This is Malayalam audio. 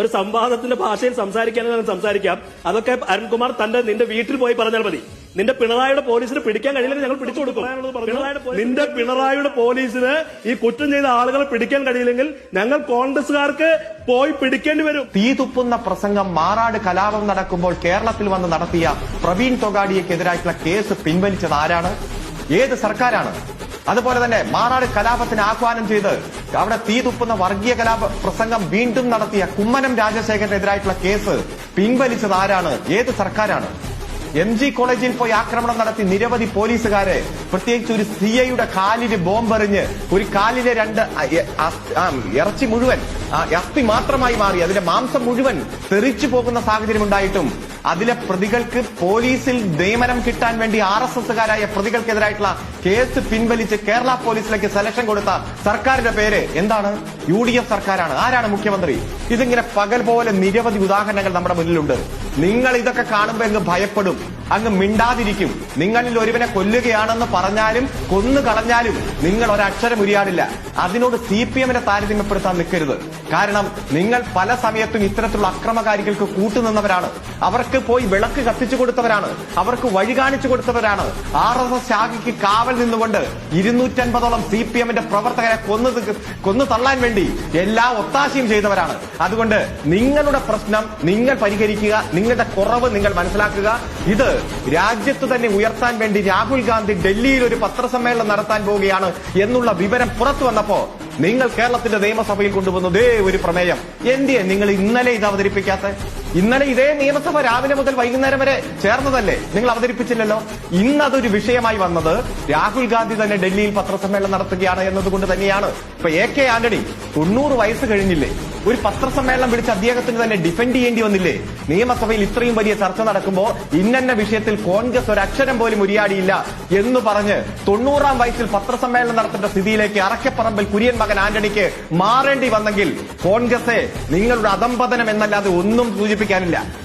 ഒരു സംവാദത്തിന്റെ ഭാഷയിൽ സംസാരിക്കാനും സംസാരിക്കാം. അതൊക്കെ അരുൺകുമാർ തന്റെ നിന്റെ വീട്ടിൽ പോയി പറഞ്ഞാൽ മതി. നിന്റെ പിണറായിയുടെ പോലീസിന് പിടിക്കാൻ കഴിയില്ലെങ്കിൽ ഞങ്ങൾ പിടിച്ചു കൊടുക്കും. നിന്റെ പിണറായിയുടെ പോലീസിന് ഈ കുറ്റം ചെയ്ത ആളുകളെ പിടിക്കാൻ കഴിയില്ലെങ്കിൽ ഞങ്ങൾ കോൺഗ്രസുകാർക്ക് പോയി പിടിക്കേണ്ടി വരും. തീ തുപ്പുന്ന പ്രസംഗം മാറാട് കലാപം നടക്കുമ്പോൾ കേരളത്തിൽ വന്ന് നടത്തിയ പ്രവീൺ തൊഗാഡിയക്കെതിരായിട്ടുള്ള കേസ് പിൻവലിച്ചത് ആരാണ്? ഏത് സർക്കാരാണ്? അതുപോലെ തന്നെ മാറാട് കലാപത്തിന് ആഹ്വാനം ചെയ്ത് അവിടെ തീ തുപ്പുന്ന വർഗീയ കലാപ പ്രസംഗം വീണ്ടും നടത്തിയ കുമ്മനം രാജശേഖരനെതിരായിട്ടുള്ള കേസ് പിൻവലിച്ചത് ആരാണ്? ഏത് സർക്കാരാണ്? എം ജി കോളേജിൽ പോയി ആക്രമണം നടത്തി നിരവധി പോലീസുകാരെ പ്രത്യേകിച്ച് ഒരു സി ഐയുടെ കാലിന് ബോംബെറിഞ്ഞ് ഒരു കാലിലെ രണ്ട് ഇറച്ചി മുഴുവൻ അസ്ഥി മാത്രമായി മാറി അതിന്റെ മാംസം മുഴുവൻ തെറിച്ചു പോകുന്ന സാഹചര്യം ഉണ്ടായിട്ടും അതിലെ പ്രതികൾക്ക് പോലീസിൽ നിയമനം കിട്ടാൻ വേണ്ടി ആർ എസ് എസുകാരായ പ്രതികൾക്കെതിരായിട്ടുള്ള കേസ് പിൻവലിച്ച് കേരള പോലീസിലേക്ക് സെലക്ഷൻ കൊടുത്ത സർക്കാരിന്റെ പേര് എന്താണ്? യു ഡി എഫ് സർക്കാരാണ്. ആരാണ് മുഖ്യമന്ത്രി? ഇതിങ്ങനെ പകൽ പോലെ നിരവധി ഉദാഹരണങ്ങൾ നമ്മുടെ മുന്നിലുണ്ട്. നിങ്ങൾ ഇതൊക്കെ കാണുമ്പോൾ അങ്ങ് ഭയപ്പെടും. അങ്ങ് മിണ്ടാതിരിക്കും. നിങ്ങളിൽ ഒരുവനെ കൊല്ലുകയാണെന്ന് പറഞ്ഞാലും കൊന്നു കളഞ്ഞാലും നിങ്ങൾ ഒരക്ഷരം ഉരിയാടില്ല അതിനോട് സി പി എമ്മിനെ താരതമ്യപ്പെടുത്താൻ നിൽക്കരുത്. കാരണം നിങ്ങൾ പല സമയത്തും ഇത്തരത്തിലുള്ള അക്രമകാരികൾക്ക് കൂട്ടുനിന്നവരാണ്. അവർക്ക് പോയി വിളക്ക് കത്തിച്ചു കൊടുത്തവരാണ്. അവർക്ക് വഴി കാണിച്ചു കൊടുത്തവരാണ്. ആർ എസ് എസ് ശാഖയ്ക്ക് കാവൽ നിന്നുകൊണ്ട് ഇരുന്നൂറ്റൻപതോളം സി പി എമ്മിന്റെ പ്രവർത്തകരെ കൊന്നു കൊന്നു തള്ളാൻ വേണ്ടി എല്ലാ ഒത്താശയും ചെയ്തവരാണ്. അതുകൊണ്ട് നിങ്ങളുടെ പ്രശ്നം നിങ്ങൾ പരിഹരിക്കുക നിങ്ങളുടെ കുറവ് നിങ്ങൾ മനസ്സിലാക്കുക. ഇത് രാജ്യത്ത് തന്നെ ഉയർത്താൻ വേണ്ടി രാഹുൽ ഗാന്ധി ഡൽഹിയിൽ ഒരു പത്രസമ്മേളനം നടത്താൻ പോവുകയാണ് എന്നുള്ള വിവരം പുറത്തു വന്നപ്പോ നിങ്ങൾ കേരളത്തിന്റെ നിയമസഭയിൽ കൊണ്ടുവന്നു. ദേ ഒരു പ്രമേയം. എന്തിയെ നിങ്ങൾ ഇന്നലെ ഇത് അവതരിപ്പിക്കാത്ത? ഇന്നലെ ഇതേ നിയമസഭ രാവിലെ മുതൽ വൈകുന്നേരം വരെ ചേർന്നതല്ലേ? നിങ്ങൾ അവതരിപ്പിച്ചില്ലല്ലോ? ഇന്ന് അതൊരു വിഷയമായി വന്നത് രാഹുൽ ഗാന്ധി തന്നെ ഡൽഹിയിൽ പത്രസമ്മേളനം നടത്തുകയാണ് എന്നതുകൊണ്ട് തന്നെയാണ്. ഇപ്പൊ എ കെ ആന്റണി തൊണ്ണൂറ് വയസ്സ് കഴിഞ്ഞില്ലേ? ഒരു പത്രസമ്മേളനം വിളിച്ച് അദ്ദേഹത്തിന് തന്നെ ഡിഫെൻഡ് ചെയ്യേണ്ടി വന്നില്ലേ? നിയമസഭയിൽ ഇത്രയും വലിയ ചർച്ച നടക്കുമ്പോ ഇന്നന്ന വിഷയത്തിൽ കോൺഗ്രസ് ഒരു അക്ഷരം പോലും ഉരിയാടിയില്ല എന്ന് പറഞ്ഞ് തൊണ്ണൂറാം വയസ്സിൽ പത്രസമ്മേളനം നടത്തേണ്ട സ്ഥിതിയിലേക്ക് അറക്കപ്പറമ്പിൽ കുര്യൻ മകൻ ആന്റണിക്ക് മാറേണ്ടി വന്നെങ്കിൽ കോൺഗ്രസെ നിങ്ങളുടെ അധംപതനം എന്നല്ലാതെ ഒന്നും സൂചിപ്പിക്കാനില്ല.